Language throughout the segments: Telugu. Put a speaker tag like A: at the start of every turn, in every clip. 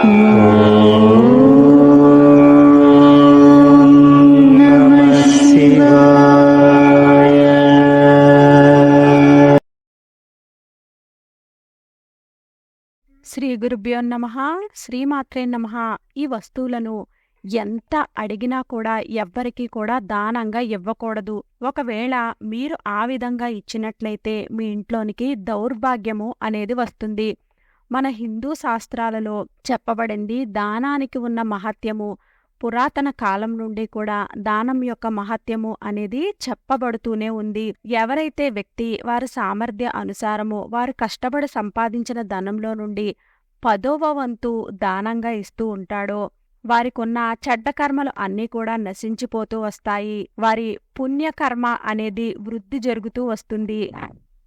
A: శ్రీ గురుభ్యో నమ శ్రీమాత్రే నమ. ఈ వస్తువులను ఎంత అడిగినా కూడా ఎవ్వరికీ కూడా దానంగా ఇవ్వకూడదు. ఒకవేళ మీరు ఆ విధంగా ఇచ్చినట్లయితే మీ ఇంట్లోనికి దౌర్భాగ్యము అనేది వస్తుంది. మన హిందూ శాస్త్రాలలో చెప్పబడింది దానానికి ఉన్న మహత్యము. పురాతన కాలం నుండి కూడా దానం యొక్క మహత్యము అనేది చెప్పబడుతూనే ఉంది. ఎవరైతే వ్యక్తి వారి సామర్థ్య అనుసారము వారు కష్టపడి సంపాదించిన ధనంలో నుండి పదోవ వంతు దానంగా ఇస్తూ ఉంటాడో వారికున్న చెడ్డ కర్మలు అన్నీ కూడా నశించిపోతూ వస్తాయి. వారి పుణ్యకర్మ అనేది వృద్ధి జరుగుతూ వస్తుంది.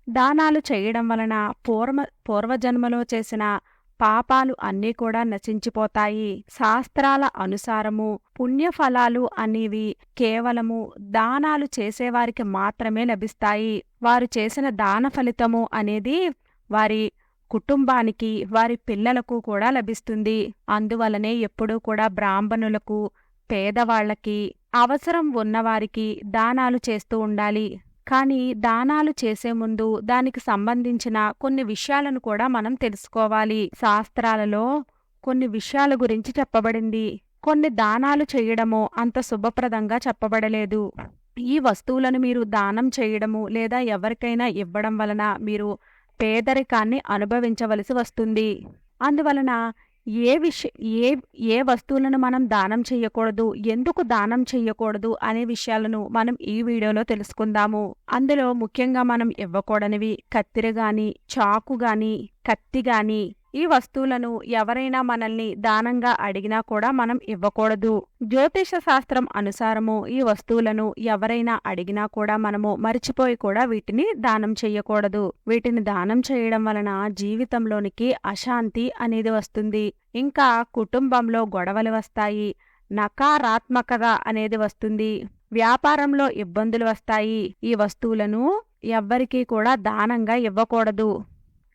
A: దానాలు చేయడం వలన పూర్వ పూర్వజన్మలో చేసిన పాపాలు అన్నీ కూడా నశించిపోతాయి. శాస్త్రాల అనుసారము పుణ్యఫలాలు అనేవి కేవలము దానాలు చేసేవారికి మాత్రమే లభిస్తాయి. వారు చేసిన దాన ఫలితము అనేది వారి కుటుంబానికి వారి పిల్లలకు కూడా లభిస్తుంది. అందువలనే ఎప్పుడూ కూడా బ్రాహ్మణులకు పేదవాళ్ళకి అవసరం ఉన్నవారికి దానాలు చేస్తూ ఉండాలి. కానీ దానాలు చేసే ముందు దానికి సంబంధించిన కొన్ని విషయాలను కూడా మనం తెలుసుకోవాలి. శాస్త్రాలలో కొన్ని విషయాల గురించి చెప్పబడింది. కొన్ని దానాలు చేయడము అంత శుభప్రదంగా చెప్పబడలేదు. ఈ వస్తువులను మీరు దానం చేయడము లేదా ఎవరికైనా ఇవ్వడం వలన మీరు పేదరికాన్ని అనుభవించవలసి వస్తుంది. అందువలన ఏ విష ఏ ఏ వస్తువులను మనం దానం చెయ్యకూడదు ఎందుకు దానం చెయ్యకూడదు అనే విషయాలను మనం ఈ వీడియోలో తెలుసుకుందాము. అందులో ముఖ్యంగా మనం ఇవ్వకూడనివి కత్తిర గాని చాకు గాని కత్తి గాని ఈ వస్తువులను ఎవరైనా మనల్ని దానంగా అడిగినా కూడా మనం ఇవ్వకూడదు. జ్యోతిష శాస్త్రం అనుసారము ఈ వస్తువులను ఎవరైనా అడిగినా కూడా మనము మరిచిపోయి కూడా వీటిని దానం చెయ్యకూడదు వీటిని దానం చేయడం వలన జీవితంలోనికి అశాంతి అనేది వస్తుంది. ఇంకా కుటుంబంలో గొడవలు వస్తాయి. నకారాత్మకత అనేది వస్తుంది. వ్యాపారంలో ఇబ్బందులు వస్తాయి. ఈ వస్తువులను ఎవ్వరికీ కూడా దానంగా ఇవ్వకూడదు.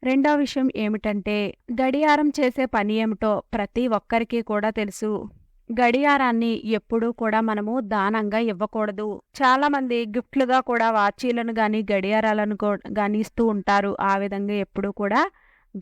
A: రెండో విషయం ఏమిటంటే గడియారం చేసే పని ఏమిటో ప్రతి ఒక్కరికి కూడా తెలుసు. గడియారాన్ని ఎప్పుడూ కూడా మనము దానంగా ఇవ్వకూడదు. చాలా మంది గిఫ్ట్లుగా కూడా వాచీలను గాని గడియారాలను గాని ఇస్తూ ఉంటారు. ఆ విధంగా ఎప్పుడూ కూడా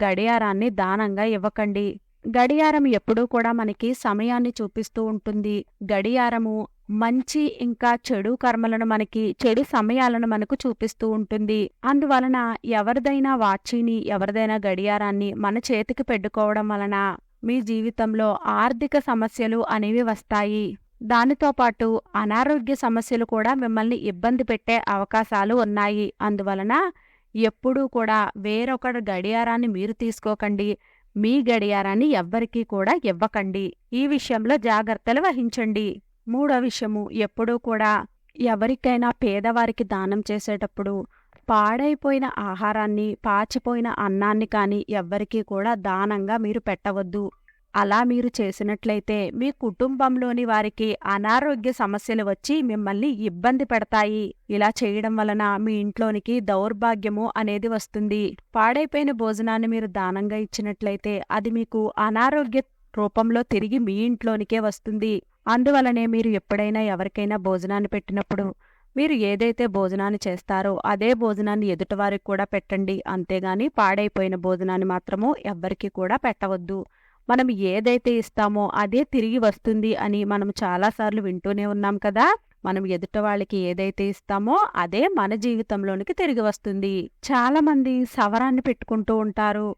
A: గడియారాన్ని దానంగా ఇవ్వకండి. గడియారం ఎప్పుడూ కూడా మనకి సమయాన్ని చూపిస్తూ ఉంటుంది. గడియారము మంచి ఇంకా చెడు కర్మలను మనకి చెడు సమయాలను మనకు చూపిస్తూ ఉంటుంది. అందువలన ఎవరిదైనా వాచిని ఎవరిదైనా గడియారాన్ని మన చేతికి పెట్టుకోవడం వలన మీ జీవితంలో ఆర్థిక సమస్యలు అనేవి వస్తాయి. దానితో పాటు అనారోగ్య సమస్యలు కూడా మిమ్మల్ని ఇబ్బంది పెట్టే అవకాశాలు ఉన్నాయి. అందువలన ఎప్పుడూ కూడా వేరొకటి గడియారాన్ని మీరు తీసుకోకండి. మీ గడియారాన్ని ఎవ్వరికీ కూడా ఇవ్వకండి. ఈ విషయంలో జాగ్రత్తలు వహించండి. మూడో విషయము ఎప్పుడూ కూడా ఎవరికైనా పేదవారికి దానం చేసేటప్పుడు పాడైపోయిన ఆహారాన్ని పాచిపోయిన అన్నాన్ని కానీ ఎవ్వరికీ కూడా దానంగా మీరు పెట్టవద్దు. అలా మీరు చేసినట్లయితే మీ కుటుంబంలోని వారికి అనారోగ్య సమస్యలు వచ్చి మిమ్మల్ని ఇబ్బంది పెడతాయి. ఇలా చేయడం వలన మీ ఇంట్లోనికి దౌర్భాగ్యము అనేది వస్తుంది. పాడైపోయిన భోజనాన్ని మీరు దానంగా ఇచ్చినట్లయితే అది మీకు అనారోగ్య రూపంలో తిరిగి మీ ఇంట్లోనికే వస్తుంది. అందువలనే మీరు ఎప్పుడైనా ఎవరికైనా భోజనాన్ని పెట్టినప్పుడు మీరు ఏదైతే భోజనాన్ని చేస్తారో అదే భోజనాన్ని ఎదుటివారికి కూడా పెట్టండి. అంతేగాని పాడైపోయిన భోజనాన్ని మాత్రము ఎవ్వరికీ కూడా పెట్టవద్దు. మనం ఏదైతే ఇస్తామో అదే తిరిగి వస్తుంది అని మనం చాలాసార్లు వింటూనే ఉన్నాం కదా! మనం ఎదుట వాళ్ళకి ఏదైతే ఇస్తామో అదే మన జీవితంలోనికి తిరిగి వస్తుంది. చాలా మంది సవరాన్ని పెట్టుకుంటూ ఉంటారు.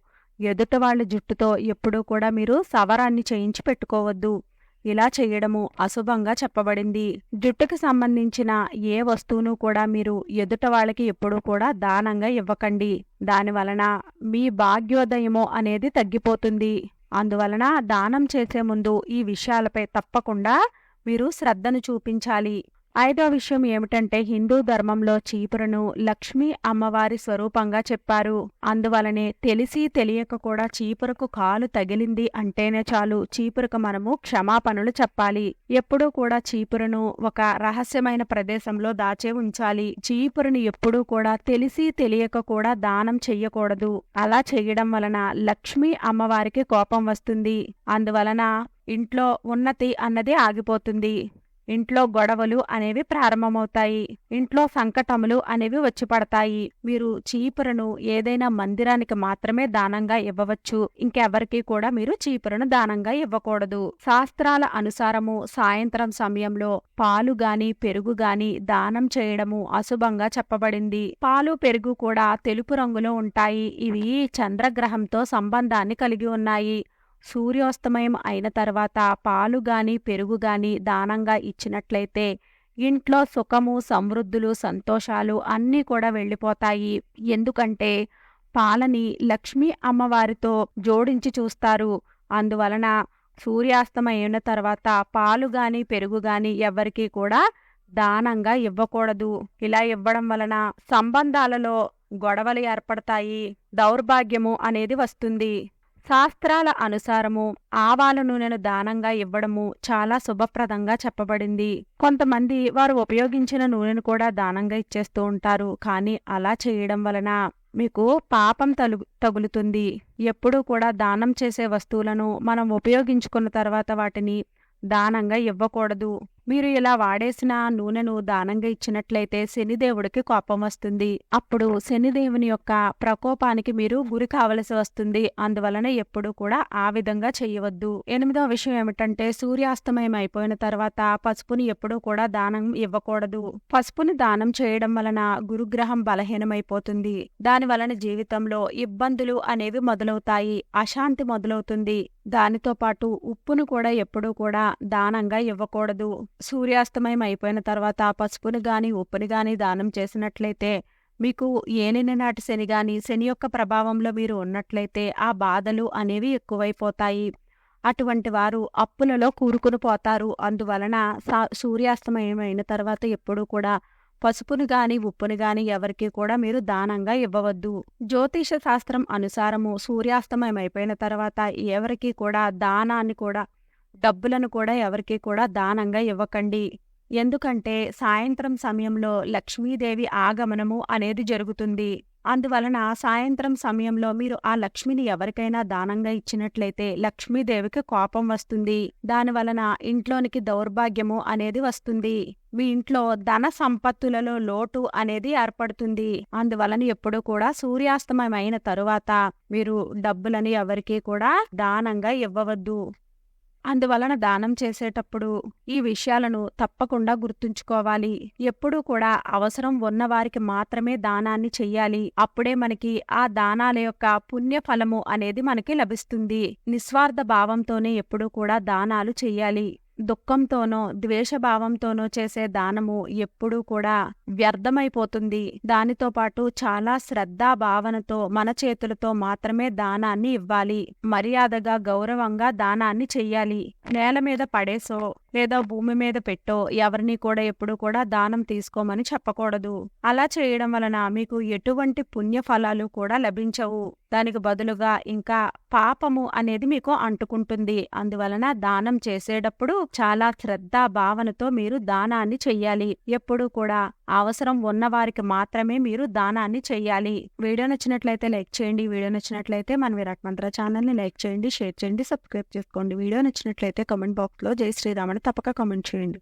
A: ఎదుట వాళ్ళ జుట్టుతో ఎప్పుడూ కూడా మీరు సవరాన్ని చేయించి పెట్టుకోవద్దు. ఇలా చేయడము అశుభంగా చెప్పబడింది. జుట్టుకు సంబంధించిన ఏ వస్తువును కూడా మీరు ఎదుట వాళ్ళకి ఎప్పుడూ కూడా దానంగా ఇవ్వకండి. దాని వలన మీ భాగ్యోదయము అనేది తగ్గిపోతుంది. అందువలన దానం చేసే ముందు ఈ విషయాలపై తప్పకుండా మీరు శ్రద్ధను చూపించాలి. ఐదో విషయం ఏమిటంటే హిందూ ధర్మంలో చీపురును లక్ష్మీ అమ్మవారి స్వరూపంగా చెప్పారు. అందువలనే తెలిసి తెలియక కూడా చీపురకు కాలు తగిలింది అంటేనే చాలు చీపురకు మనము క్షమాపణలు చెప్పాలి. ఎప్పుడూ కూడా చీపురును ఒక రహస్యమైన ప్రదేశంలో దాచే ఉంచాలి. చీపురును ఎప్పుడూ కూడా తెలిసి తెలియక కూడా దానం చెయ్యకూడదు. అలా చేయడం వలన లక్ష్మీ అమ్మవారికి కోపం వస్తుంది. అందువలన ఇంట్లో ఉన్నతి అన్నది ఆగిపోతుంది. ఇంట్లో గొడవలు అనేవి ప్రారంభమవుతాయి. ఇంట్లో సంకటములు అనేవి వచ్చి పడతాయి మీరు చీపురను ఏదైనా మందిరానికి మాత్రమే దానంగా ఇవ్వవచ్చు. ఇంకెవరికి కూడా మీరు చీపురను దానంగా ఇవ్వకూడదు. శాస్త్రాల అనుసారము సాయంత్రం సమయంలో పాలు గాని పెరుగు గాని దానం చేయడము అశుభంగా చెప్పబడింది. పాలు పెరుగు కూడా తెలుపు రంగులో ఉంటాయి. ఇవి చంద్రగ్రహంతో సంబంధాన్ని కలిగి ఉన్నాయి. సూర్యోస్తమయం అయిన తర్వాత పాలు గాని పెరుగు గాని దానంగా ఇచ్చినట్లయితే ఇంట్లో సుఖము సమృద్ధులు సంతోషాలు అన్నీ కూడా వెళ్ళిపోతాయి. ఎందుకంటే పాలని లక్ష్మీ అమ్మవారితో జోడించి చూస్తారు. అందువలన సూర్యాస్తమయం తర్వాత పాలు గాని పెరుగు గాని ఎవరికీ కూడా దానంగా ఇవ్వకూడదు. ఇలా ఇవ్వడం వలన సంబంధాలలో గొడవలు ఏర్పడతాయి. దౌర్భాగ్యము అనేది వస్తుంది. శాస్త్రాల అనుసారము ఆవాల నూనెను దానంగా ఇవ్వడము చాలా శుభప్రదంగా చెప్పబడింది. కొంతమంది వారు ఉపయోగించిన నూనెను కూడా దానంగా ఇచ్చేస్తూ ఉంటారు. కానీ అలా చేయడం వలన మీకు పాపం తలు తగులుతుంది. ఎప్పుడూ కూడా దానం చేసే వస్తువులను మనం ఉపయోగించుకున్న తర్వాత వాటిని దానంగా ఇవ్వకూడదు. మీరు ఇలా వాడేసిన నూనెను దానంగా ఇచ్చినట్లయితే శనిదేవుడికి కోపం వస్తుంది. అప్పుడు శనిదేవుని యొక్క ప్రకోపానికి మీరు గురి కావలసి వస్తుంది. అందువలన ఎప్పుడు కూడా ఆ విధంగా చేయవద్దు. ఎనిమిదవ విషయం ఏమిటంటే సూర్యాస్తమయం అయిపోయిన తర్వాత పసుపుని ఎప్పుడూ కూడా దానం ఇవ్వకూడదు. పసుపుని దానం చేయడం వలన గురుగ్రహం బలహీనమైపోతుంది. దాని వలన జీవితంలో ఇబ్బందులు అనేవి మొదలవుతాయి. అశాంతి మొదలవుతుంది. దానితో పాటు ఉప్పును కూడా ఎప్పుడూ కూడా దానంగా ఇవ్వకూడదు. సూర్యాస్తమయం అయిపోయిన తర్వాత పసుపుని గాని ఉప్పుని గాని దానం చేసినట్లయితే మీకు ఏనిన నాటి శని గాని శని యొక్క ప్రభావంలో మీరు ఉన్నట్లయితే ఆ బాధలు అనేవి ఎక్కువైపోతాయి. అటువంటి వారు అప్పులలో కూరుకుని పోతారు. అందువలన సా సూర్యాస్తమయం అయిన తర్వాత ఎప్పుడూ కూడా పసుపును గాని ఉప్పును గాని ఎవరికి కూడా మీరు దానంగా ఇవ్వవద్దు. జ్యోతిష శాస్త్రం అనుసారము సూర్యాస్తమయం అయిపోయిన తర్వాత ఎవరికి కూడా దానాన్ని కూడా డబ్బులను కూడా ఎవరికి కూడా దానంగా ఇవ్వకండి. ఎందుకంటే సాయంత్రం సమయంలో లక్ష్మీదేవి ఆగమనము అనేది జరుగుతుంది. అందువలన సాయంత్రం సమయంలో మీరు ఆ లక్ష్మిని ఎవరికైనా దానంగా ఇచ్చినట్లయితే లక్ష్మీదేవికి కోపం వస్తుంది. దానివలన ఇంట్లోనికి దౌర్భాగ్యము అనేది వస్తుంది. మీ ఇంట్లో ధన సంపత్తులలో లోటు అనేది ఏర్పడుతుంది. అందువలన ఎప్పుడూ కూడా సూర్యాస్తమయం అయిన తరువాత మీరు డబ్బులని ఎవరికీ కూడా దానంగా ఇవ్వవద్దు. అందువలన దానం చేసేటప్పుడు ఈ విషయాలను తప్పకుండా గుర్తుంచుకోవాలి. ఎప్పుడూ కూడా అవసరం ఉన్నవారికి మాత్రమే దానాన్ని చెయ్యాలి. అప్పుడే మనకి ఆ దానాల యొక్క పుణ్య ఫలము అనేది మనకి లభిస్తుంది. నిస్వార్థ భావంతోనే ఎప్పుడూ కూడా దానాలు చెయ్యాలి. దుఃఖంతోనో ద్వేషభావంతోనో చేసే దానము ఎప్పుడూ కూడా వ్యర్థమైపోతుంది. దానితో పాటు చాలా శ్రద్ధా భావనతో మన చేతులతో మాత్రమే దానాన్ని ఇవ్వాలి. మర్యాదగా గౌరవంగా దానాన్ని చెయ్యాలి. నేల మీద పడేసో లేదా భూమి మీద పెట్టో ఎవరిని కూడా ఎప్పుడు కూడా దానం తీసుకోమని చెప్పకూడదు. అలా చేయడం వలన మీకు ఎటువంటి పుణ్య ఫలాలు కూడా లభించవు. దానికి బదులుగా ఇంకా పాపము అనేది మీకు అంటుకుంటుంది. అందువలన దానం చేసేటప్పుడు చాలా శ్రద్ధా భావనతో మీరు దానాన్ని చెయ్యాలి. ఎప్పుడు కూడా అవసరం ఉన్నవారికి మాత్రమే మీరు దానాన్ని చెయ్యాలి. వీడియో నచ్చినట్లయితే లైక్ చేయండి. వీడియో నచ్చినట్లయితే మన విరాట్ మంత్ర ఛానల్ని లైక్ చేయండి షేర్ చేయండి సబ్స్క్రైబ్ చేసుకోండి. వీడియో నచ్చినట్లయితే కామెంట్ బాక్స్లో జై శ్రీరామని తప్పక కామెంట్ చేయండి.